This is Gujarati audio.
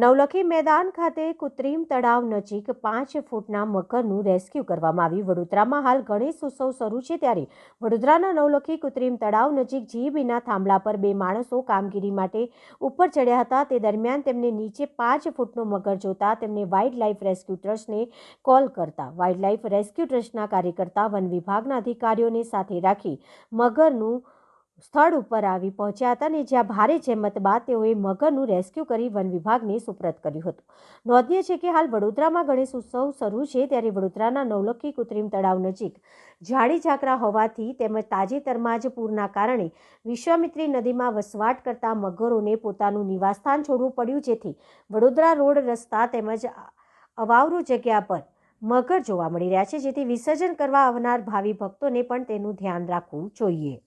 નવલખી મેદાન ખાતે કૃત્રિમ તળાવ નજીક પાંચ ફૂટના મગરનું રેસ્ક્યુ કરવામાં આવ્યું. વડોદરામાં હાલ ગણેશ ઉત્સવ શરૂ છે ત્યારે વડોદરાના નવલખી કૃત્રિમ તળાવ નજીક જીબીના થાંભલા પર બે માણસો કામગીરી માટે ઉપર ચડ્યા હતા. તે દરમિયાન તેમને નીચે પાંચ ફૂટનો મગર જોતા તેમને વાઇલ્ડ લાઇફ રેસ્ક્યુ ટ્રસ્ટને કોલ કરતા વાઇલ્ડ લાઇફ રેસ્ક્યુ ટ્રસ્ટના કાર્યકર્તા વન વિભાગના અધિકારીઓને સાથે રાખી મગરનું સ્થળ ઉપર આવી પહોંચ્યા હતા અને જ્યાં ભારે જહેમત બાદ તેઓએ મગરનું રેસ્ક્યુ કરી વન વિભાગને સુપ્રત કર્યું હતું. નોંધનીય છે કે હાલ વડોદરામાં ગણેશ ઉત્સવ શરૂ છે ત્યારે વડોદરાના નવલખી કૃત્રિમ તળાવ નજીક ઝાડી ઝાકરા હોવાથી તેમજ તાજેતરમાં જ પૂરના કારણે વિશ્વામિત્રી નદીમાં વસવાટ કરતા મગરોને પોતાનું નિવાસસ્થાન છોડવું પડ્યું જેથી વડોદરા રોડ રસ્તા તેમજ અવાવરુ જગ્યા પર મગર જોવા મળી રહ્યા છે જેથી વિસર્જન કરવા આવનાર ભાવિ ભક્તોને પણ તેનું ધ્યાન રાખવું જોઈએ.